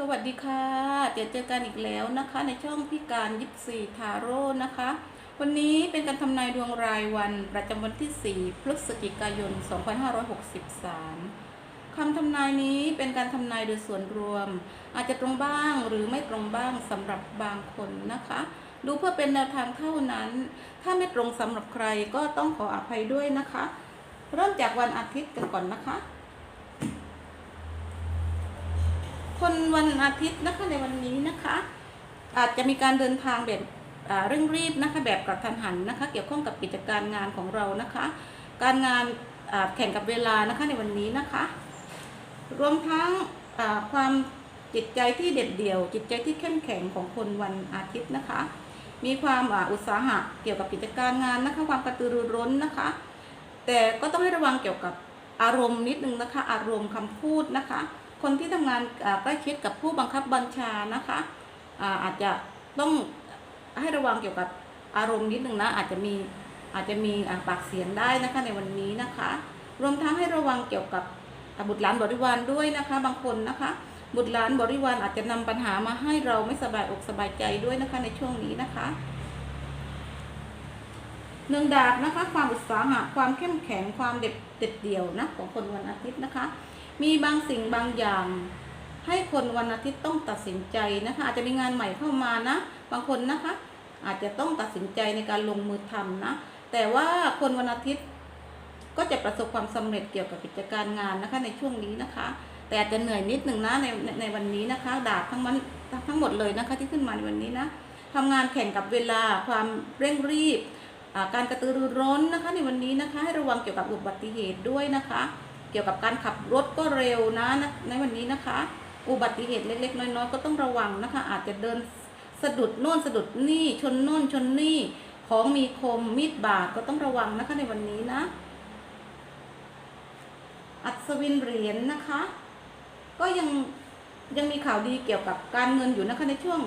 สวัสดีค่ะ เจอเจอกันอีกแล้วนะคะ ในช่องพิการยิปซีทาโร่นะคะ วันนี้เป็นการทำนายดวงรายวันประจำวันที่ 4 พฤศจิกายน 2563 คำทำนายนี้เป็นการทำนายโดยส่วนรวม อาจจะตรงบ้างหรือไม่ตรงบ้างสำหรับบางคนนะคะ ดูเพื่อเป็นแนวทางเท่านั้น ถ้าไม่ตรงสำหรับใครก็ต้องขออภัยด้วยนะคะ เริ่มจากวันอาทิตย์กันก่อนนะคะ คนวันอาทิตย์นะคะในวันนี้นะคะ อาจจะมีการเดินทางแบบเร่งรีบนะคะแบบกระทันหันนะคะ เกี่ยวข้องกับกิจการงานของเรานะคะ การงานแข่งกับเวลานะคะในวันนี้นะคะ รวมทั้งความจิตใจที่เด็ดเดี่ยว จิตใจที่เข้มแข็งของคนวันอาทิตย์นะคะ มีความอุตสาหะเกี่ยวกับกิจการงานนะคะ ความกระตือรือร้นนะคะ แต่ก็ต้องให้ระวังเกี่ยวกับอารมณ์นิดนึงนะคะ อารมณ์คำพูดนะคะ คนที่ทำงานใกล้ชิดกับผู้บังคับบัญชานะคะอาอาจจะต้องให้ระวังเกี่ยวกับอารมณ์นิดนึงนะอาจจะมีอาจจะมีปากเสียงได้นะคะในวันนี้นะคะ รวมทั้งให้ระวังเกี่ยวกับบุตรหลานบริวารด้วยนะคะ บางคนนะคะ บุตรหลานบริวารอาจจะนำปัญหามาให้เราไม่สบายอกสบายใจด้วยนะคะในช่วงนี้นะคะหนึ่งดาบนะคะ ความอุตสาหะความเข้มแข็งความเด็ดเด็ดเดี่ยวนะของคนวันอาทิตย์นะคะ มีบางสิ่งบางอย่าง ให้คนวันอาทิตย์ต้องตัดสินใจนะคะ อาจจะมีงานใหม่เข้ามานะ บางคนนะคะ อาจจะต้องตัดสินใจในการลงมือทำนะ แต่ว่าคนวันอาทิตย์ก็จะประสบความสำเร็จเกี่ยวกับกิจการงานนะคะ ในช่วงนี้นะคะ แต่อาจจะเหนื่อยนิดหนึ่งนะในในในวันนี้นะคะดาบทั้งมันทั้งหมดเลยนะคะที่ขึ้นมาในวันนี้นะทำงานแข่งกับเวลาความเร่งรีบการกระตือรือร้นนะคะในวันนี้นะคะ ให้ระวังเกี่ยวกับอุบัติเหตุด้วยนะคะ เกี่ยวกับการขับรถก็เร็วนะในวันนี้นะคะ อุบัติเหตุเล็กๆ น้อยๆ ก็ต้องระวังนะคะ อาจจะเดินสะดุดโน่นสะดุดนี่ชนโน่นชนนี่ของมีคมมีดบาดก็ต้องระวังนะคะในวันนี้นะ อัศวินเหรียญนะคะ ก็ยังยังมีข่าวดีเกี่ยวกับการเงินอยู่นะคะในช่วง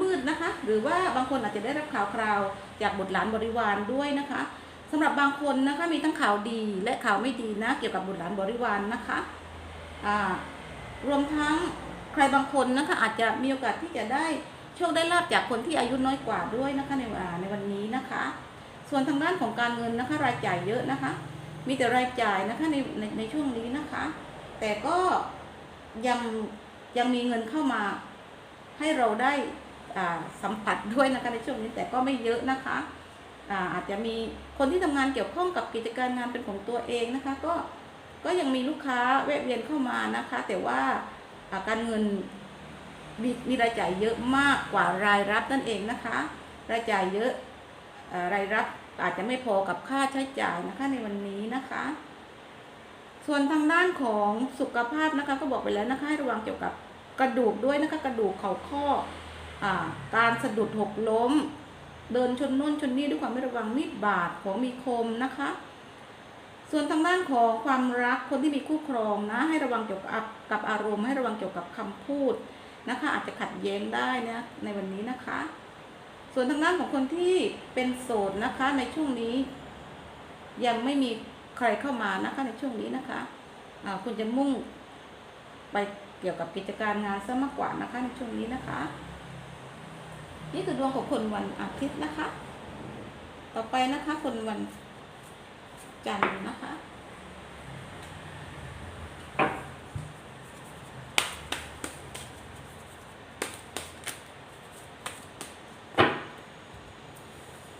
มืดๆนะคะ หรือว่าบางคนอาจจะได้รับข่าวคราวจากบุตรหลานบริวารด้วยนะคะ สำหรับบางคนนะคะมีทั้งข่าวดีและข่าวไม่ดีนะ เกี่ยวกับบุตรหลานบริวารนะคะอ่ารวมทั้งใครบางคนนะคะอาจจะมีโอกาสที่จะได้โชคได้ลาบจากคนที่อายุน้อยกว่าด้วยนะคะในในวันนี้นะคะ ส่วนทางด้านของการเงินนะคะรายจ่ายเยอะนะคะ มีแต่รายจ่ายนะคะในในในช่วงนี้นะคะ แต่ก็ยังยังมีเงินเข้ามาให้เราได้สัมผัสด้วยนะคะในช่วงนี้แต่ก็ไม่เยอะนะคะ อาจจะมีคนที่ทำงานเกี่ยวข้องกับกิจการงานเป็นของตัวเองนะคะ ก็ก็ยังมีลูกค้าแวะเวียนเข้ามานะคะ แต่ว่าอาการเงินมีมีรายจ่ายเยอะมากกว่ารายรับนั่นเองนะคะ รายจ่ายเยอะอรายรับอาจจะไม่พอกับค่าใช้จ่ายนะคะในวันนี้นะคะ ส่วนทางด้านของสุขภาพนะคะก็บอกไปแล้วนะคะให้ระวังเกี่ยวกับกระดูกด้วยนะคะ กระดูกเข่าข้ออการสะดุดหกล้ม เดินชนนู่นชนนี่ด้วยความไม่ระวังมีดบาดของมีคมนะคะ ส่วนทางด้านของความรักคนที่มีคู่ครองนะ ให้ระวังเกี่ยวกับกับอารมณ์ให้ระวังเกี่ยวกับคำพูดนะคะ อาจจะขัดแย้งได้นะในวันนี้นะคะ ส่วนทางด้านของคนที่เป็นโสดนะคะในช่วงนี้ ยังไม่มีใครเข้ามานะคะในช่วงนี้นะคะอ่าคุณจะมุ่งไปเกี่ยวกับกิจการงานซะมากกว่านะคะในช่วงนี้นะคะ นี่คือดวงของคนวันอาทิตย์นะคะ ต่อไปนะคะ คนวันจันทร์นะคะ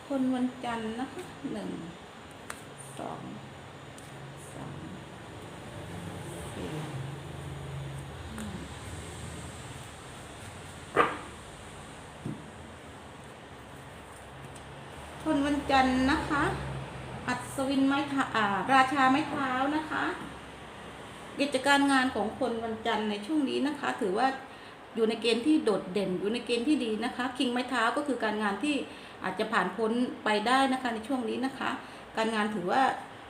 คนวันจันทร์นะคะหนึ่งสอง สามสี่ห้า คนวันจันนะคะ อัศวินไม้เท้าอ่าราชาไม้เท้านะคะ กิจการงานของคนวันจันทร์ในช่วงนี้นะคะ ถือว่าอยู่ในเกณฑ์ที่โดดเด่นอยู่ในเกณฑ์ที่ดีนะคะ คิงไม้เท้าก็คือการงานที่อาจจะผ่านพ้นไปได้นะคะในช่วงนี้นะคะ การงานถือว่า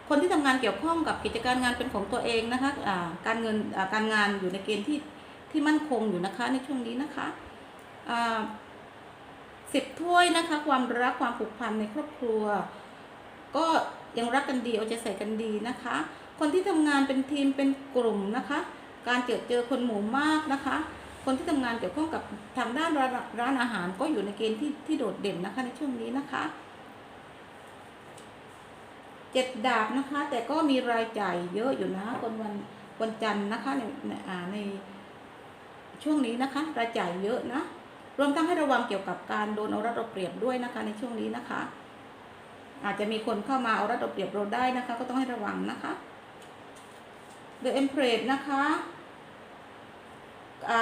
คนที่ทำงานเกี่ยวข้องกับกิจการงานเป็นของตัวเองนะคะอ่าการเงินอ่าการงานอยู่ในเกณฑ์ที่ที่มั่นคงอยู่นะคะในช่วงนี้นะคะอ่า สิบถ้วยนะคะ ความรักความผูกพันในครอบครัว ก็ยังรักกันดีเอาใจใส่กันดีนะคะ คนที่ทำงานเป็นทีมเป็นกลุ่มนะคะ การเจอเจอคนหมู่มากนะคะ คนที่ทำงานเกี่ยวข้องกับทางด้านร้านร้านอาหารก็อยู่ในเกณฑ์ที่ที่โดดเด่นนะคะในช่วงนี้นะคะเจ็ดดาบนะคะ แต่ก็มีรายจ่ายเยอะอยู่นะคนวันวันจันทร์นะคะในในอ่าในช่วงนี้นะคะ รายจ่ายเยอะนะ รวมทั้งให้ระวังเกี่ยวกับการโดนเอารัดเอาเปรียบด้วยนะคะในช่วงนี้นะคะ อาจจะมีคนเข้ามาเอารัดเอาเปรียบเราได้นะคะ ก็ต้องให้ระวังนะคะ The Empress นะคะอา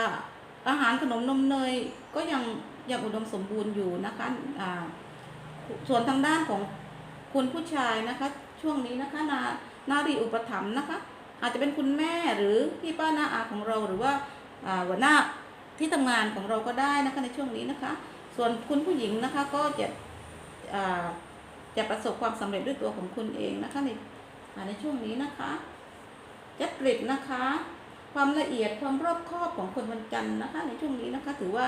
อาหารขนมนมเนยก็ยังยังอุดมสมบูรณ์อยู่นะคะส่วนทางด้านของคุณผู้ชายนะคะ ช่วงนี้นะคะนานารีอุปถัมภ์นะคะ อาจจะเป็นคุณแม่หรือพี่ป้าน้าอาของเราหรือว่าอ่าหัวหน้า ที่ทำงานของเราก็ได้นะคะในช่วงนี้นะคะ ส่วนคุณผู้หญิงนะคะก็จะจะประสบความสำเร็จด้วยตัวของคุณเองนะคะในในช่วงนี้นะคะจักริดนะคะ ความละเอียดความรอบคอบของคนวันจันทร์นะคะ ในช่วงนี้นะคะถือว่า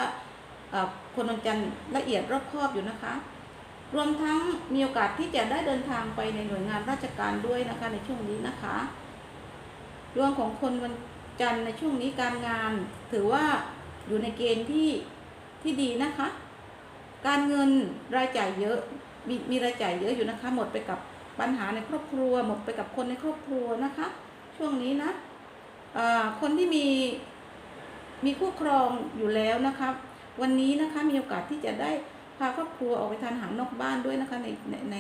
คนวันจันทร์ละเอียดรอบคอบอยู่นะคะ รวมทั้งมีโอกาสที่จะได้เดินทางไปในหน่วยงานราชการด้วยนะคะในช่วงนี้นะคะดวงของคนวันจันทร์ในช่วงนี้การงานถือว่า อยู่ในเกณฑ์ที่ที่ดีนะคะ การเงินรายจ่ายเยอะมีมีรายจ่ายเยอะอยู่นะคะ หมดไปกับปัญหาในครอบครัว หมดไปกับคนในครอบครัวนะคะ ช่วงนี้นะคนที่มีมีคู่ครองอยู่แล้วนะคะ วันนี้นะคะมีโอกาสที่จะได้พาครอบครัวออกไปทานอาหารนอกบ้านด้วยนะคะในในใน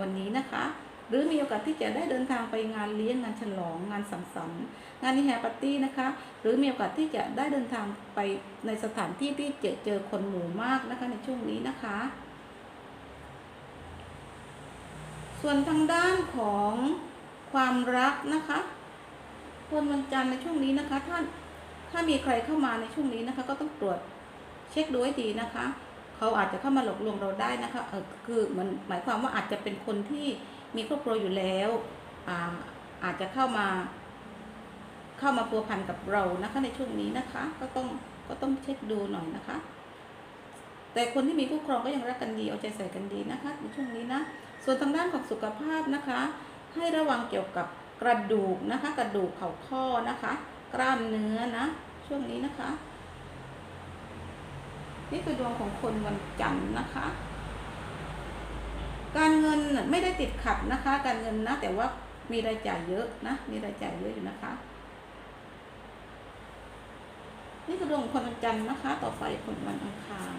วันนี้นะคะ หรือมีโอกาสที่จะได้เดินทางไปงานเลี้ยงงานฉลองงานสังสรรค์งานนิแฮปาร์ตี้นะคะ หรือมีโอกาสที่จะได้เดินทางไปในสถานที่ที่เจอเจอคนหมู่มากนะคะในช่วงนี้นะคะ ส่วนทางด้านของความรักนะคะคนวันจันทร์ในช่วงนี้นะคะถ้าถ้ามีใครเข้ามาในช่วงนี้นะคะ ก็ต้องตรวจเช็คดูให้ดีนะคะ เขาอาจจะเข้ามาหลอกลวงเราได้นะคะเออคือมันหมายความว่าอาจจะเป็นคนที่ มีครอบครัวอยู่แล้วอาอาจจะเข้ามา เข้ามาพัวพันกับเรานะคะในช่วงนี้นะคะ ก็ต้องก็ต้องเช็คดูหน่อยนะคะ แต่คนที่มีคู่ครองก็ยังรักกันดีเอาใจใส่กันดีนะคะในช่วงนี้นะส่วนทางด้านของสุขภาพนะคะ ให้ระวังเกี่ยวกับกระดูกนะคะ กระดูกเข่าข้อนะคะ กล้ามเนื้อนะ ช่วงนี้นะคะ นี่คือดวงของคนวันจันทร์นะคะ การเงินไม่ได้ติดขัดนะคะ การเงินนะ แต่ว่ามีรายจ่ายเยอะนะ มีรายจ่ายเยอะอยู่นะคะ นี่คือดวงของคนวันจันทร์นะคะ ต่อไปคนวันอังคาร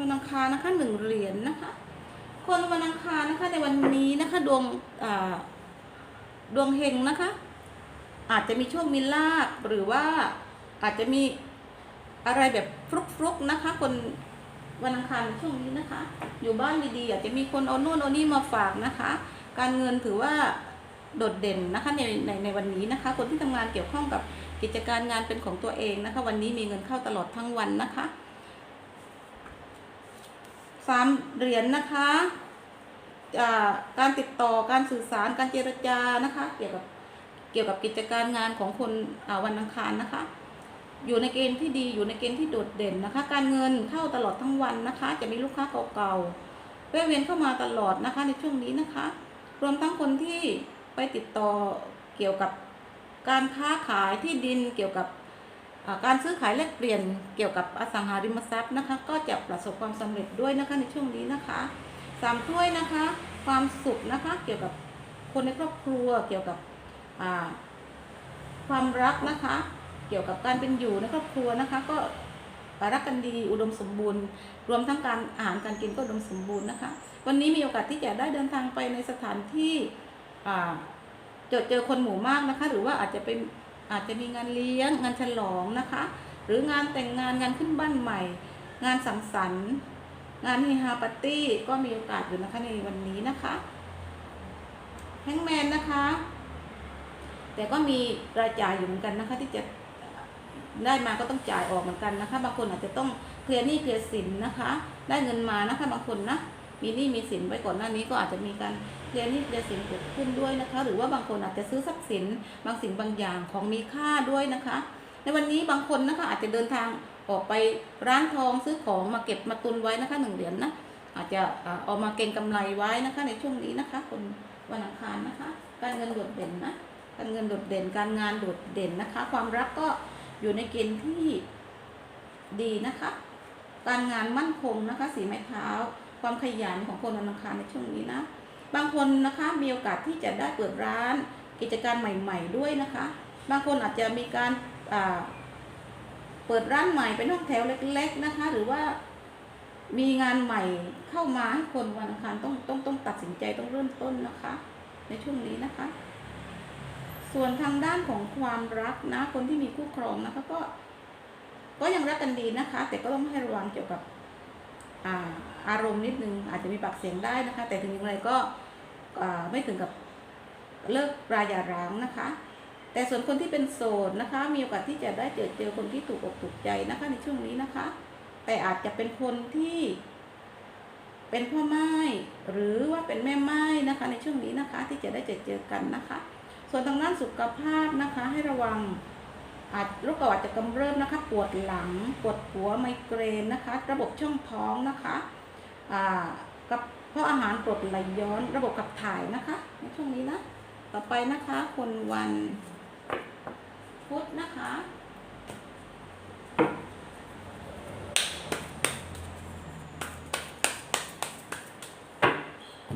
วันอังคารนะคะหนึ่งเหรียญนะคะ คนวันอังคารนะคะในวันนี้นะคะดวงดวงเฮงนะคะ อาจจะมีโชคมีลาบหรือว่าอาจจะมีอะไรแบบฟลุกๆนะคะ คนวันอังคารช่วงนี้นะคะ อยู่บ้านดีๆอาจจะมีคนเอาโน่นเอานี่มาฝากนะคะ การเงินถือว่าโดดเด่นนะคะในในในวันนี้นะคะ คนที่ทำงานเกี่ยวข้องกับกิจการงานเป็นของตัวเองนะคะ วันนี้มีเงินเข้าตลอดทั้งวันนะคะ สามเหรียญนะคะการติดต่อการสื่อสารการเจรจานะคะ เกี่ยวกับเกี่ยวกับกิจการงานของคนวันอังคารนะคะ อยู่ในเกณฑ์ที่ดีอยู่ในเกณฑ์ที่โดดเด่นนะคะ การเงินเข้าตลอดทั้งวันนะคะ จะมีลูกค้าเก่าๆแวะเวียนเข้ามาตลอดนะคะในช่วงนี้นะคะ รวมทั้งคนที่ไปติดต่อเกี่ยวกับการค้าขายที่ดินเกี่ยวกับ การซื้อขายแลกเปลี่ยนเกี่ยวกับอสังหาริมทรัพย์นะคะ ก็จะประสบความสำเร็จด้วยนะคะในช่วงนี้นะคะสามถ้วยนะคะ ความสุขนะคะ เกี่ยวกับคนในครอบครัวเกี่ยวกับความรักนะคะ เกี่ยวกับการเป็นอยู่ในครอบครัวนะคะ ก็รักกันดีอุดมสมบูรณ์ รวมทั้งการอาหารการกินก็อุดมสมบูรณ์นะคะ วันนี้มีโอกาสที่จะได้เดินทางไปในสถานที่เจอเจอคนหมู่มากนะคะ หรือว่าอาจจะเป็น อาจจะมีงานเลี้ยงงานฉลองนะคะ หรืองานแต่งงานงานขึ้นบ้านใหม่ งานสังสรรค์ งานเฮฮาปาร์ตี้ก็มีโอกาสอยู่นะคะในวันนี้นะคะแฮงแมนนะคะ แต่ก็มีรายจ่ายอยู่เหมือนกันนะคะ ที่จะได้มาก็ต้องจ่ายออกเหมือนกันนะคะ บางคนอาจจะต้องเคลียร์หนี้เคลียร์สินนะคะ ได้เงินมานะคะ บางคนนะ มีหนี้มีสินไว้ก่อนหน้านี้ก็อาจจะมีการเคลียร์หนี้เคลียร์สินเกิดขึ้นด้วยนะคะ หรือว่าบางคนอาจจะซื้อทรัพย์สินบางสิ่งบางอย่างของมีค่าด้วยนะคะ ในวันนี้บางคนนะคะอาจจะเดินทางออกไปร้านทองซื้อของมาเก็บมาตุนไว้นะคะหนึ่งเหรียญนะอาจจะอ่าเอามาเก็งกำไรไว้นะคะ ในช่วงนี้นะคะคนวันอังคารนะคะ การเงินโดดเด่นนะการเงินโดดเด่นการงานโดดเด่นนะคะ ความรักก็อยู่ในเกณฑ์ที่ดีนะคะ การงานมั่นคงนะคะ สีไม้เท้า ความขยันของคนวันอังคารในช่วงนี้นะ บางคนนะคะมีโอกาสที่จะได้เปิดร้านกิจการใหม่ ๆ ด้วยนะคะ บางคนอาจจะมีการเปิดร้านใหม่เป็นห้องแถวเล็ก ๆนะคะ หรือว่ามีงานใหม่เข้ามาให้คนวันอังคารต้องต้องต้องตัดสินใจต้องเริ่มต้นนะคะ ในช่วงนี้นะคะ ส่วนทางด้านของความรักนะ คนที่มีคู่ครองนะคะก็ ก็ยังรักกันดีนะคะ แต่ก็ต้องให้ระวังเกี่ยวกับ อ่า อารมณ์นิดนึงอาจจะมีปากเสียงได้นะคะ แต่ถึงอย่างไรก็ไม่ถึงกับเลิกรายาร้างนะคะ แต่ส่วนคนที่เป็นโสดนะคะ มีโอกาสที่จะได้เจอเจอคนที่ถูกอกถูกใจนะคะในช่วงนี้นะคะ แต่อาจจะเป็นคนที่ เป็นพ่อไม้หรือว่าเป็นแม่ไม้นะคะ ในช่วงนี้นะคะที่จะได้เจอเจอกันนะคะ ส่วนทางด้านสุขภาพนะคะให้ระวังอาจโรคเก่าอาจจะกำเริบนะคะ ปวดหลัง ปวดหัวไมเกรนนะคะ ระบบช่องท้องนะคะ กับเพราะอาหารกรดไหลย้อนระบบขับถ่ายนะคะในช่วงนี้นะ ต่อไปนะคะ คนวันพุธนะคะ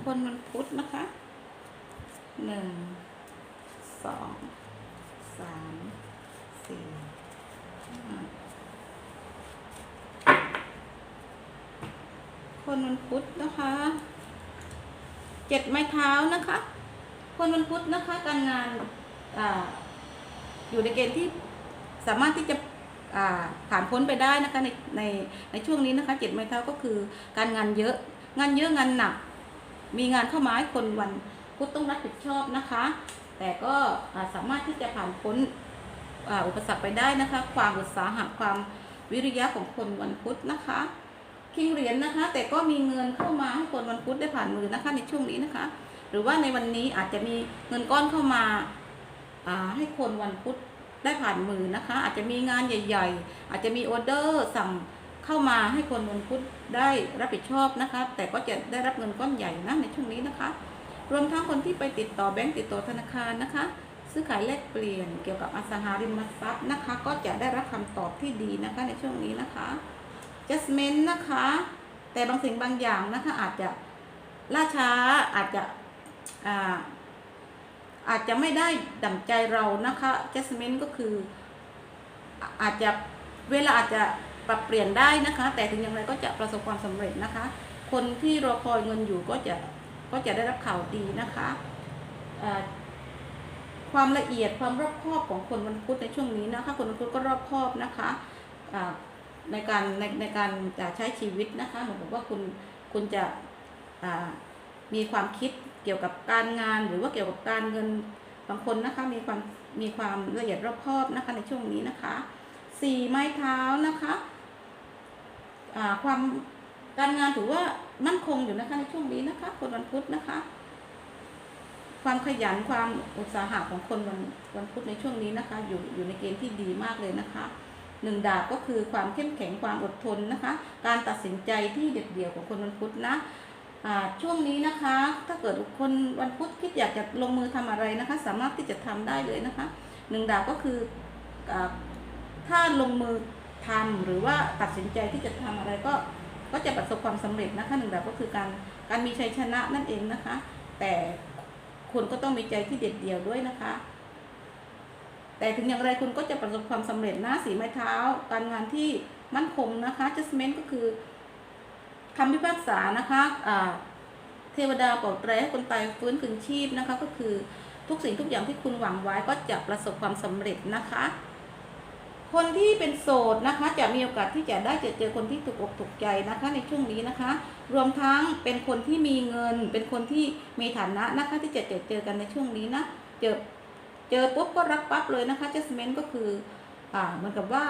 คนวันพุธนะคะ หนึ่ง สอง สาม สี่ห้า คนวันพุธนะคะเจ็ดไม้เท้านะคะ คนวันพุธนะคะ การงานอ่าอยู่ในเกณฑ์ที่สามารถที่จะอ่าผ่านพ้นไปได้นะคะในในในช่วงนี้นะคะเจ็ดไม้เท้าก็คือการงานเยอะ งานเยอะงานหนัก มีงานเข้ามาให้คนวันพุธต้องรับผิดชอบนะคะ แต่ก็สามารถที่จะผ่านพ้นอ,อุปสรรคไปได้นะคะ ความอุตสาหะความวิริยะของคนวันพุธนะคะ คิงเหรียญนะคะ แต่ก็มีเงินเข้ามาให้คนวันพุธได้ผ่านมือนะคะ ในช่วงนี้นะคะ หรือว่าในวันนี้อาจจะมีเงินก้อนเข้ามาอ่าให้คนวันพุธได้ผ่านมือนะคะ อาจจะมีงานใหญ่ ๆ อาจจะมีออเดอร์สั่งเข้ามาให้คนวันพุธได้รับผิดชอบนะคะ แต่ก็จะได้รับเงินก้อนใหญ่นะในช่วงนี้นะคะ รวมทั้งคนที่ไปติดต่อแบงก์ติดต่อธนาคารนะคะ ซื้อขายแลกเปลี่ยนเกี่ยวกับอสังหาริมทรัพย์นะคะ ก็จะได้รับคำตอบที่ดีนะคะในช่วงนี้นะคะ adjustment นะคะ แต่บางสิ่งบางอย่างนะคะ อาจจะล่าช้าอาจจะอ่าอาจจะไม่ได้ดั่งใจเรานะคะ adjustment ก็คือ อาจจะเวลาอาจจะปรับเปลี่ยนได้นะคะ แต่ถึงอย่างไรก็จะประสบความสำเร็จนะคะ คนที่รอคอยเงินอยู่ก็จะก็จะได้รับข่าวดีนะคะความละเอียดความรอบคอบของคนวันพุธในช่วงนี้นะคะ คนวันพุธก็รอบคอบนะคะ ในการในในการจะใช้ชีวิตนะคะเหมือกว่าคุณคุณจะมีความคิดเกี่ยวกับการงานหรือว่าเกี่ยวกับการเงินบางคนนะคะมีความมีความละเอียดรอบคอบนะคะในช่วงนี้นะคะสี่ไม้เท้านะคะความการงานถือว่ามั่นคงอยู่นะคะในช่วงนี้นะคะคนวันพุธนะคะ ความขยันความอุตสาหะของคนวันวันพุธในช่วงนี้นะคะ อยู่อยู่ในเกณฑ์ที่ดีมากเลยนะคะ หนึ่งดาบก็คือความเข้มแข็งความอดทนนะคะ การตัดสินใจที่เด็ดเดี่ยวของคนวันพุธนะช่วงนี้นะคะ ถ้าเกิดคนวันพุธคิดอยากจะลงมือทำอะไรนะคะ สามารถที่จะทำได้เลยนะคะหนึ่งดาบก็คืออถ้าลงมือทำหรือว่าตัดสินใจที่จะทำอะไรก็ก็จะประสบความสำเร็จนะคะหนึ่งแบบก็คือการการมีชัยชนะนั่นเองนะคะ แต่คุณก็ต้องมีใจที่เด็ดเดี่ยวด้วยนะคะ แต่ถึงอย่างไรคุณก็จะประสบความสำเร็จนะสีไม้เท้า การงานที่มั่นคงนะคะ adjustment ก็คือคำพิพากษานะคะอ่าเทวดาปลดแตรให้คนตายฟื้นคืนชีพนะคะ ก็คือทุกสิ่งทุกอย่างที่คุณหวังไว้ก็จะประสบความสำเร็จนะคะ คนที่เป็นโสดนะคะ จะมีโอกาสที่จะได้เจอเจอคนที่ถูกอกถูกใจนะคะ ในช่วงนี้นะคะ รวมทั้งเป็นคนที่มีเงิน เป็นคนที่มีฐานะนะคะ ที่จะเจอเจอกันในช่วงนี้นะ เจอ เจอปุ๊บก็รักปั๊บเลยนะคะ adjustment ก็คืออ่าเหมือนกับว่า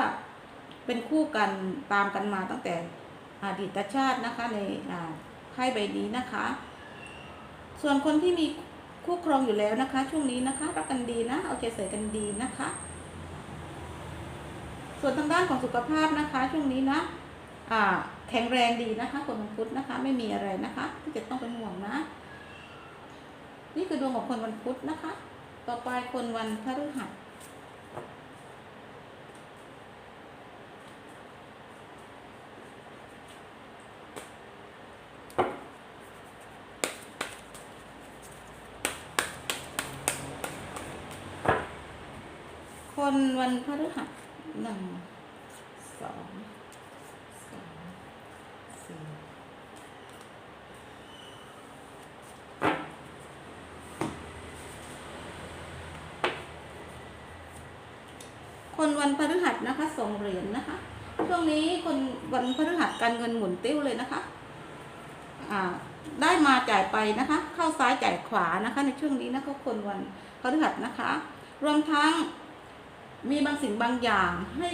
เป็นคู่กันตามกันมาตั้งแต่อดีตชาตินะคะในอ่าไพ่ใบนี้นะคะ ส่วนคนที่มีคู่ครองอยู่แล้วนะคะ ช่วงนี้นะคะรักกันดีนะเอาใจใส่กันดีนะคะ ส่วนทางด้านของสุขภาพนะคะ ช่วงนี้นะอ่าแข็งแรงดีนะคะคนวันพุธนะคะ ไม่มีอะไรนะคะ ที่จะต้องเป็นห่วงนะ นี่คือดวงของคนวันพุธนะคะ ต่อไปคนวันพฤหัสคนวันพฤหัสหนึ่งสองสามสี่คนวันพฤหัส นะคะสองเหรียญนะคะ ช่วงนี้คนวันพฤหัสการเงินหมุนติ้วเลยนะคะอ่าได้มาจ่ายไปนะคะ เข้าซ้ายจ่ายขวานะคะ ในช่วงนี้นะคะคนวันพฤหัสนะคะ รวมทั้งมีบางสิ่งบางอย่างให้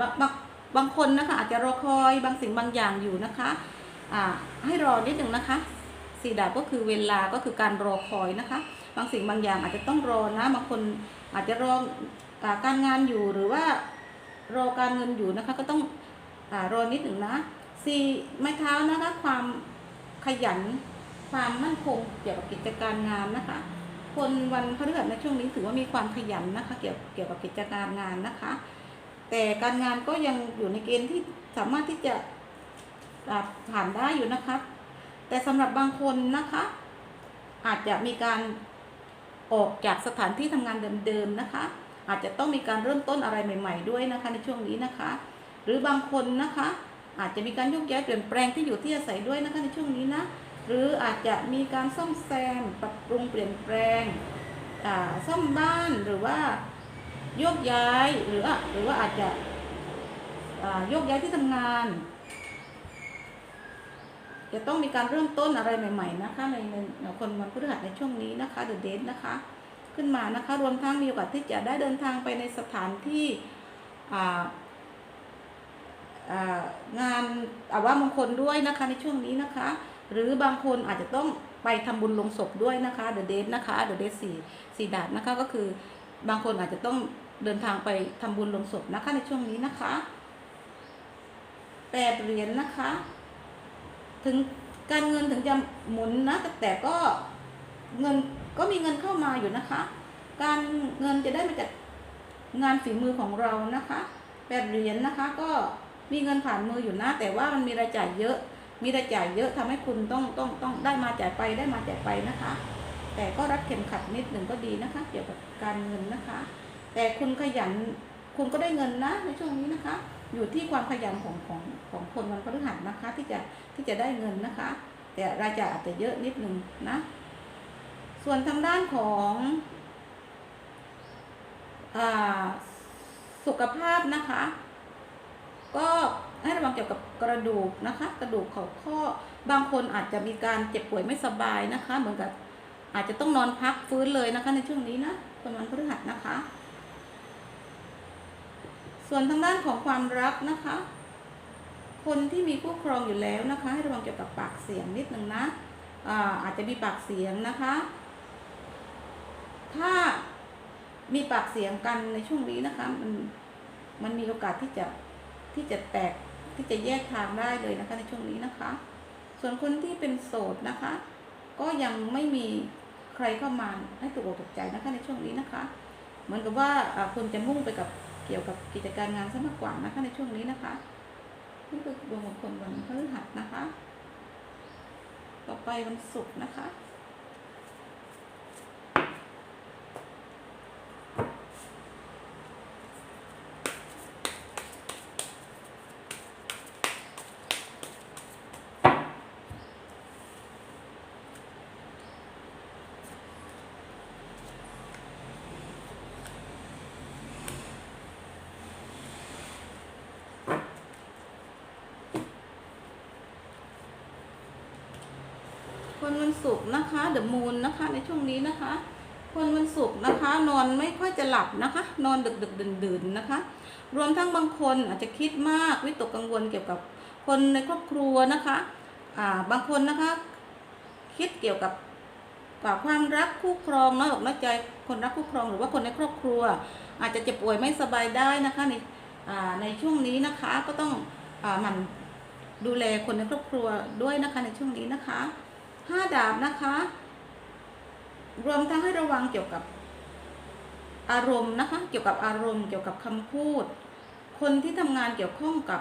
บางบางบางคนนะคะ อาจจะรอคอยบางสิ่งบางอย่างอยู่นะคะอ่าให้รอนิดหนึ่งนะคะสี่ดาบก็คือเวลาก็คือการรอคอยนะคะ บางสิ่งบางอย่างอาจจะต้องรอนะบางคนอาจจะรออการงานอยู่หรือว่า รอการเงินอยู่นะคะ ก็ต้องอรอนิดหนึ่งนะสี่ไม้เท้านะคะ ความขยัน ความมั่นคงเกี่ยวกับกิจการงานนะคะ คนวันพฤหัสในช่วงนี้ถือว่ามีความขยันนะคะ เกี่ยวเกี่ยวกับกิจการงานนะคะ แต่การงานก็ยังอยู่ในเกณฑ์ที่สามารถที่จะผ่านได้อยู่นะครับแต่สำหรับบางคนนะคะ อาจจะมีการออกจากสถานที่ทำงานเดิมๆนะคะ อาจจะต้องมีการเริ่มต้นอะไรใหม่ ๆ ด้วยนะคะในช่วงนี้นะคะ หรือบางคนนะคะ อาจจะมีการยกย้ายเปลี่ยนแปลงที่อยู่ที่อาศัยด้วยนะคะในช่วงนี้นะหรืออาจจะมีการซ่อมแซมปรับปรุงเปลี่ยนแปลงซ่อมบ้านหรือว่าโยกย้ายหรืออะหรือว่าอาจจะโยกย้ายที่ทำงาน จะต้องมีการเริ่มต้นอะไรใหม่ ๆ นะคะในในคนวันพฤหัสในช่วงนี้นะคะเดอะเดทนะคะ ขึ้นมานะคะ รวมทั้งมีโอกาสที่จะได้เดินทางไปในสถานที่อ่าอ่างานอาว่ามงคลด้วยนะคะในช่วงนี้นะคะ หรือบางคนอาจจะต้องไปทำบุญลงศพด้วยนะคะเดอะเดทนะคะเดอะเดทสี่สี่ดาบนะคะก็คือบางคนอาจจะต้องเดินทางไปทำบุญลงศพนะคะในช่วงนี้นะคะแปดเหรียญนะคะ ถึงการเงินถึงจะหมุนนะแต่ก็เงิน ก็มีเงินเข้ามาอยู่นะคะ การเงินจะได้มาจากงานฝีมือของเรานะคะแปดเหรียญนะคะ ก็มีเงินผ่านมืออยู่นะ แต่ว่ามันมีรายจ่ายเยอะ มีรายจ่ายเยอะทำให้คุณต้องต้องต้องได้มาจ่ายไปได้มาจ่ายไปนะคะ แต่ก็รัดเข็มขัดนิดหนึ่งก็ดีนะคะ เกี่ยวกับการเงินนะคะ แต่คุณขยันคุณก็ได้เงินนะในช่วงนี้นะคะ อยู่ที่ความขยันของของของคนวันพฤหัสนะคะ ที่จะที่จะได้เงินนะคะ แต่รายจ่ายอาจจะเยอะนิดหนึ่งนะ ส่วนทางด้านของอสุขภาพนะคะ ก็ให้ระวังเกี่ยวกับกระดูกนะคะ กระดูกเขาข้อบางคนอาจจะมีการเจ็บป่วยไม่สบายนะคะ เหมือนกับอาจจะต้องนอนพักฟื้นเลยนะคะในช่วงนี้นะคนวันพฤหัสนะคะ ส่วนทางด้านของความรักนะคะ คนที่มีคู่ครองอยู่แล้วนะคะ ให้ระวังเกี่ยวกับปากเสียงนิดนึงนะอ่าอาจจะมีปากเสียงนะคะ ถ้ามีปากเสียงกันในช่วงนี้นะคะ มันมันมีโอกาสที่จะที่จะแตกที่จะแยกทางได้เลยนะคะในช่วงนี้นะคะ ส่วนคนที่เป็นโสดนะคะ ก็ยังไม่มีใครเข้ามาให้ตกอกตกใจนะคะในช่วงนี้นะคะ เหมือนกับว่าคุณจะมุ่งไปกับเกี่ยวกับกิจการงานซะมากกว่านะคะในช่วงนี้นะคะนี่คือดวงของคนวันพฤหัสนะคะ ต่อไปวันศุกร์นะคะ คนวันศุกร์นะคะเดอะมูนนะคะในช่วงนี้นะคะ คนวันศุกร์นะคะ นอนไม่ค่อยจะหลับนะคะ นอนดึกดึกดื่นดื่นๆนะคะ รวมทั้งบางคนอาจจะคิดมากวิตกกังวลเกี่ยวกับคนในครอบครัวนะคะอ่าบางคนนะคะ คิดเกี่ยวกับกับความรักคู่ครองน้อยอกน้อยใจคนรักคู่ครองหรือว่าคนในครอบครัว อาจจะเจ็บป่วยไม่สบายได้นะคะในอ่าในช่วงนี้นะคะก็ต้องอาหมันดูแลคนในครอบครัวด้วยนะคะในช่วงนี้นะคะ ห้าดาบนะคะ รวมทั้งให้ระวังเกี่ยวกับอารมณ์นะคะ เกี่ยวกับอารมณ์เกี่ยวกับคำพูด คนที่ทำงานเกี่ยวข้องกับ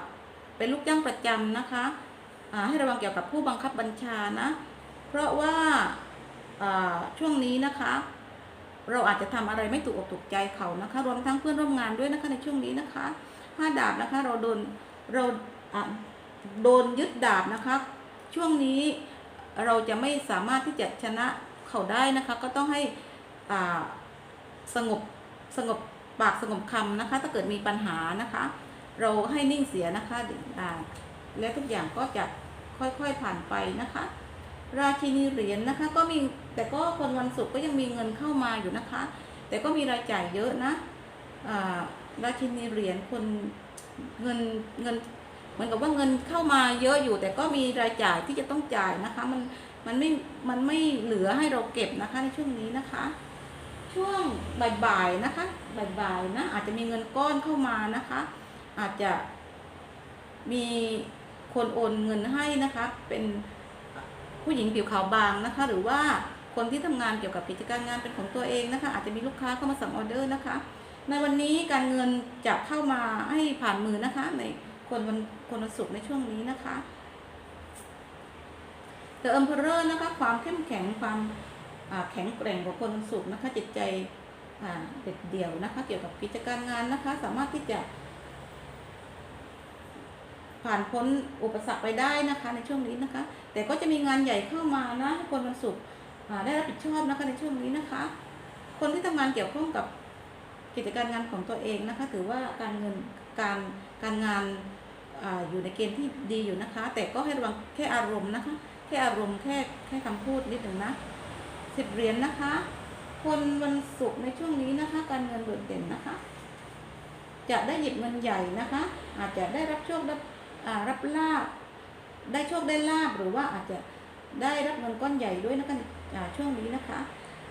เป็นลูกจ้างประจำนะคะให้ระวังเกี่ยวกับผู้บังคับบัญชานะ เพราะว่าช่วงนี้นะคะ เราอาจจะทำอะไรไม่ถูกอกถูกใจเขานะคะ รวมทั้งเพื่อนร่วมงานด้วยนะคะในช่วงนี้นะคะห้าดาบนะคะเราโดนเราโดนยึดดาบนะคะ ช่วงนี้ เราจะไม่สามารถที่จะชนะเขาได้นะคะ ก็ต้องให้อ่าสงบสงบปากสงบคำนะคะ ถ้าเกิดมีปัญหานะคะ เราให้นิ่งเสียนะคะและทุกอย่างก็จะค่อยๆผ่านไปนะคะ ราชินีเหรียญนะคะ ก็มีแต่ก็คนวันศุกร์ก็ยังมีเงินเข้ามาอยู่นะคะ แต่ก็มีรายจ่ายเยอะนะราชินีเหรียญคนเงินเงิน เหมือนกับว่าเงินเข้ามาเยอะอยู่ แต่ก็มีรายจ่ายที่จะต้องจ่ายนะคะ มันมันไม่มันไม่เหลือให้เราเก็บนะคะในช่วงนี้นะคะ ช่วงบ่ายๆนะคะบ่ายๆนะอาจจะมีเงินก้อนเข้ามานะคะ อาจจะมีคนโอนเงินให้นะคะ เป็นผู้หญิงผิวขาวบางนะคะ หรือว่าคนที่ทำงานเกี่ยวกับกิจการงานเป็นของตัวเองนะคะ อาจจะมีลูกค้าเข้ามาสั่งออเดอร์นะคะ ในวันนี้การเงินจะเข้ามาให้ผ่านมือนะคะใน คนวันคนวันศุกร์ในช่วงนี้นะคะแต่เอิมเพอร์นะคะความเข้มแข็งความแข็งแกร่งของคนวันศุกร์นะคะจิตใจเด็ดเดี่ยวนะคะ เกี่ยวกับกิจการงานนะคะ สามารถที่จะ ผ่านพ้นอุปสรรคไปได้นะคะ ในช่วงนี้นะคะ แต่ก็จะมีงานใหญ่เข้ามานะให้คนวันศุกร์ได้รับผิดชอบนะคะในช่วงนี้นะคะ คนที่ทำงานเกี่ยวข้องกับกิจการงานของตัวเองนะคะ ถือว่าการเงินการการงาน อยู่ในเกณฑ์ที่ดีอยู่นะคะ แต่ก็ให้ระวังแค่อารมณ์นะคะ แค่อารมณ์แค่แค่คำพูดนิดหนึ่งนะสิบเหรียญนะคะ คนวันศุกร์ในช่วงนี้นะคะ การเงินโดดเด่นนะคะ จะได้หยิบเงินใหญ่นะคะ อาจจะได้รับโชครับรับลาบได้โชคได้ลาบหรือว่าอาจจะได้รับเงินก้อนใหญ่ด้วยนะคะช่วงนี้นะคะ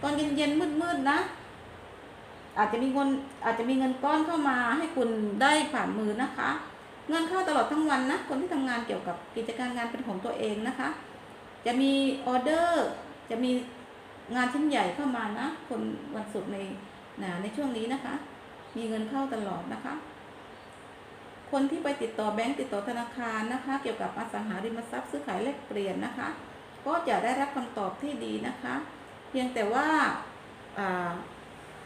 ตอนเย็นๆมืดๆนะ อาจจะมีเงินอาจจะมีเงินก้อนเข้ามาให้คุณได้ผ่านมือนะคะ เงินเข้าตลอดทั้งวันนะคนที่ทำงานเกี่ยวกับกิจการงานเป็นของตัวเองนะคะ จะมีออเดอร์จะมีงานชิ้นใหญ่เข้ามานะ คนวันศุกร์ในนะในช่วงนี้นะคะ มีเงินเข้าตลอดนะคะ คนที่ไปติดต่อแบงก์ติดต่อธนาคารนะคะ เกี่ยวกับอสังหาริมทรัพย์ซื้อขายแลกเปลี่ยนนะคะ ก็จะได้รับคำตอบที่ดีนะคะ เพียงแต่ว่าอ่า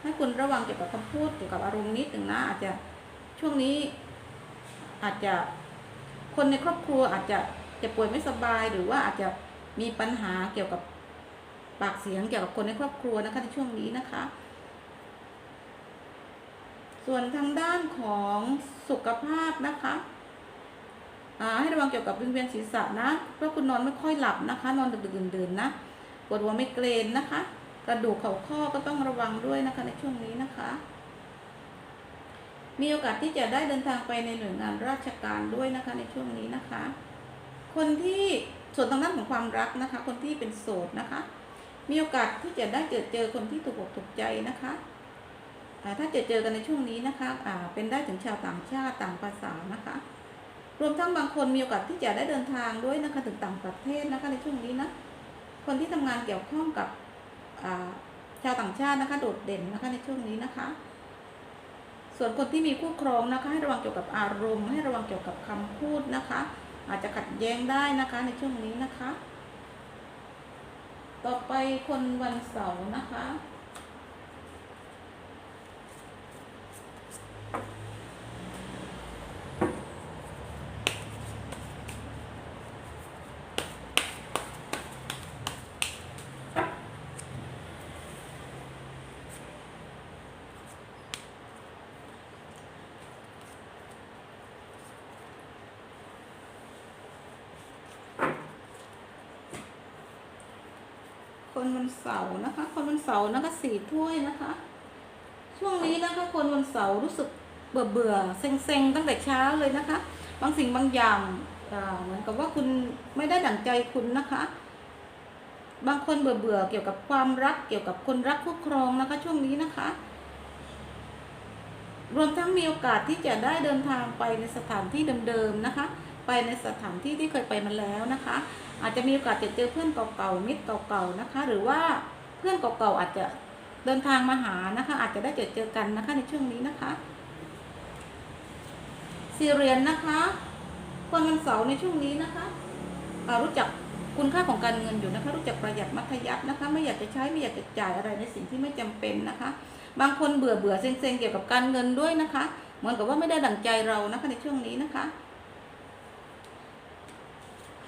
ให้คุณระวังเกี่ยวกับคำพูดเกี่ยวกับอารมณ์นิดหนึ่งนะอาจจะช่วงนี้ อาจจะคนในครอบครัวอาจจะเจะป่วยไม่สบายหรือว่าอาจจะมีปัญหาเกี่ยวกับปากเสียงเกี่ยวกับคนในครอบครัวนะคะในช่วงนี้นะคะ ส่วนทางด้านของสุขภาพนะคะให้ระวังเกี่ยวกับวิงเวียนศีรษะนะ เพราะคุณนอนไม่ค่อยหลับนะคะ นอนดึกๆดื่นๆนะปวดหัวไม่เกรนนะคะ กระดูกเข่าข้อก็ต้องระวังด้วยนะคะในช่วงนี้นะคะ มีโอกาสที่จะได้เดินทางไปในหน่วยงานราชการด้วยนะคะในช่วงนี้นะคะ คนที่ส่วนทางด้านของความรักนะคะ คนที่เป็นโสดนะคะ มีโอกาสที่จะได้เจอเจอคนที่ถูกอกถูกใจนะคะถ้าเจอเจอกันในช่วงนี้นะคะเป็นได้ถึงชาวต่างชาติต่างภาษานะคะ รวมทั้งบางคนมีโอกาสที่จะได้เดินทางด้วยนะคะถึงต่างประเทศนะคะในช่วงนี้นะคนที่ทำงานเกี่ยวข้องกับชาวต่างชาตินะคะโดดเด่นนะคะในช่วงนี้นะคะ ส่วนคนที่มีคู่ครองนะคะให้ระวังเกี่ยวกับอารมณ์ ให้ระวังเกี่ยวกับคำพูดนะคะ อาจจะขัดแย้งได้นะคะในช่วงนี้นะคะ ต่อไปคนวันเสาร์นะคะ คนวันเสาร์นะคะ คนวันเสาร์นะคะสี่ถ้วยนะคะ ช่วงนี้นะคะ คนวันเสาร์รู้สึกเบื่อเบื่อๆเซ็งตั้งแต่เช้าเลยนะคะ บางสิ่งบางอย่างเหมือนกับว่าคุณไม่ได้ดั่งใจคุณนะคะ บางคนเบื่อเบื่อเกี่ยวกับความรักเกี่ยวกับคนรักคู่ครองนะคะ ช่วงนี้นะคะ รวมทั้งมีโอกาสที่จะได้เดินทางไปในสถานที่เดิมๆนะคะ ไปในสถานที่ที่เคยไปมาแล้วนะคะ อาจจะมีโอกาสจะเจอเพื่อนเก่าๆมิตรเก่าๆนะคะ หรือว่าเพื่อนเก่าๆอาจจะเดินทางมาหานะคะ อาจจะได้เจอเจอกันนะคะในช่วงนี้นะคะสี่เรียญนะคะคนวันเสาร์ในช่วงนี้นะคะรู้จักคุณค่าของการเงินอยู่นะคะ รู้จักประหยัดมัธยัสถ์นะคะ ไม่อยากจะใช้ไม่อยากจะจ่ายอะไรในสิ่งที่ไม่จำเป็นนะคะ บางคนเบื่อเบื่อๆเซ็งเกี่ยวกับการเงินด้วยนะคะ เหมือนกับว่าไม่ได้ดั่งใจเรานะคะในช่วงนี้นะคะ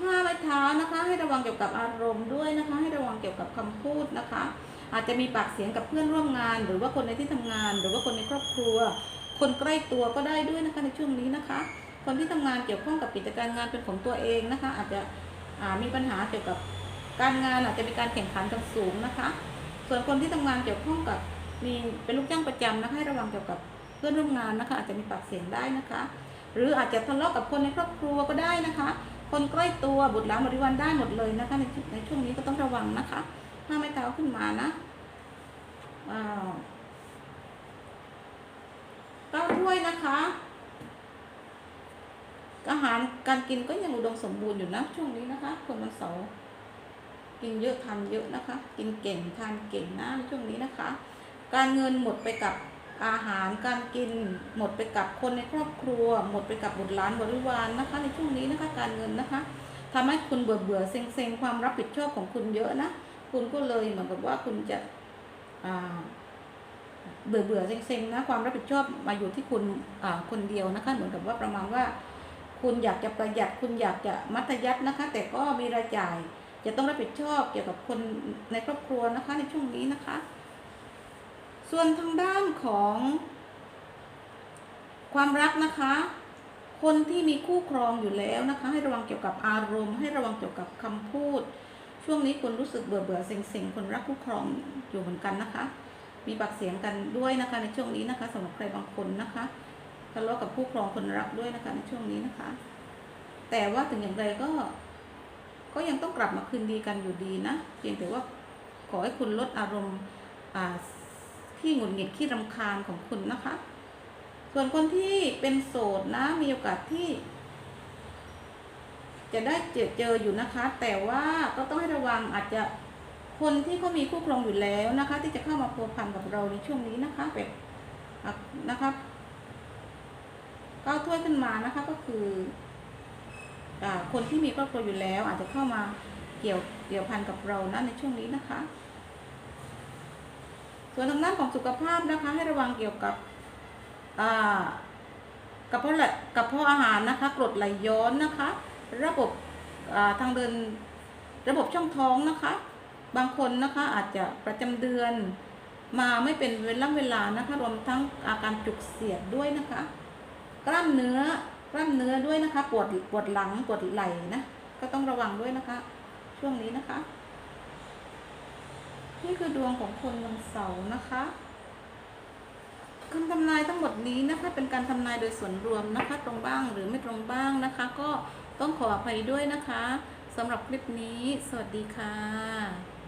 ห้าไม้เท้านะคะ ให้ระวังเกี่ยวกับอารมณ์ด้วยนะคะ ให้ระวังเกี่ยวกับคำพูดนะคะ อาจจะมีปากเสียงกับเพื่อนร่วมงาน หรือว่าคนในที่ทำงาน หรือว่าคนในครอบครัว คนใกล้ตัวก็ได้ด้วยนะคะในช่วงนี้นะคะ คนที่ทำงานเกี่ยวข้องกับกิจการงานเป็นของตัวเองนะคะ อาจจะมีปัญหาเกี่ยวกับการงานอาจจะมีการแข่งขันกันสูงนะคะ ส่วนคนที่ทำงานเกี่ยวข้องกับมีเป็นลูกจ้างประจำนะคะให้ระวังเกี่ยวกับเพื่อนร่วมงานนะคะ อาจจะมีปากเสียงได้นะคะ หรืออาจจะทะเลาะกับคนในครอบครัวก็ได้นะคะ คนใกล้ตัวบุตรหลานบริวารได้หมดเลยนะคะในในช่วงนี้ก็ต้องระวังนะคะห้าไม้เท้าขึ้นมานะว้าวเก้าถ้วยนะคะอาหารการกินก็ยังอุดมสมบูรณ์อยู่นะช่วงนี้นะคะ คนวันเสาร์กินเยอะทานเยอะนะคะ กินเก่งทานเก่งนะในช่วงนี้นะคะ การเงินหมดไปกับ อาหารการกินหมดไปกับคนในครอบครัว หมดไปกับบุตรหลานบริวารนะคะ ในช่วงนี้นะคะการเงินนะคะทำให้คุณเบื่อเบื่อเซ็งเซ็งความรับผิดชอบของคุณเยอะนะคุณก็เลยเหมือนกับว่าคุณจะเบื่อเบื่อๆเซ็งนะความรับผิดชอบมาอยู่ที่คุณคนเดียวนะคะ เหมือนกับว่าประมาณว่า คุณอยากจะประหยัดคุณอยากจะมัธยัสถ์นะคะ แต่ก็มีรายจ่ายจะต้องรับผิดชอบเกี่ยวกับคนในครอบครัวนะคะ ในช่วงนี้นะคะ ส่วนทางด้านของ ความรักนะคะ คนที่มีคู่ครองอยู่แล้วนะคะ ให้ระวังเกี่ยวกับอารมณ์ ให้ระวังเกี่ยวกับคำพูด ช่วงนี้คุณรู้สึกเบื่อเบื่อๆเซ็งๆคนรักคู่ครองอยู่เหมือนกันนะคะ มีปากเสียงกันด้วยนะคะ ในช่วงนี้นะคะสำหรับใครบางคนนะคะทะเลาะกับคู่ครองคนรักด้วยนะคะในช่วงนี้นะคะ แต่ว่าถึงอย่างไรก็ ก็ยังต้องกลับมาคืนดีกันอยู่ดีนะเพียงแต่ว่าขอให้คุณลดอารมณ์อ่า ที่หงุดหงิดที่รำคาญของคุณนะคะ ส่วนคนที่เป็นโสดนะมีโอกาสที่ จะได้เจอเจออยู่นะคะ แต่ว่าก็ต้องให้ระวังอาจจะคนที่เขามีคู่ครองอยู่แล้วนะคะ ที่จะเข้ามาพัวพันกับเราในช่วงนี้นะคะแบบนะครับก้าวถ้วยขึ้นมานะคะก็คืออคนที่มีครอบครัวอยู่แล้ว อาจจะเข้ามาเกี่ยวเกี่ยวพันกับเรานะในช่วงนี้นะคะ ส่วนทางด้านของสุขภาพนะคะ ให้ระวังเกี่ยวกับกระเพาะกระเพาะอาหารนะคะกรดไหลย้อนนะคะ ระบบาทางเดินระบบช่องท้องนะคะ บางคนนะคะอาจจะประจำเดือนมาไม่เป็นเวลาเวลานะคะ รวมทั้งอาการจุกเสียดด้วยนะคะ กล้ามเนื้อกล้ามเนื้อด้วยนะคะ ปวดปวดหลังปวดไหล่นะก็ต้องระวังด้วยนะคะ ช่วงนี้นะคะ นี่คือดวงของคนวันเสาร์นะคะคำทำนายทั้งหมดนี้นะคะ เป็นการทำนายโดยส่วนรวมนะคะ ตรงบ้างหรือไม่ตรงบ้างนะคะ ก็ต้องขออภัยด้วยนะคะสำหรับคลิปนี้ สวัสดีค่ะ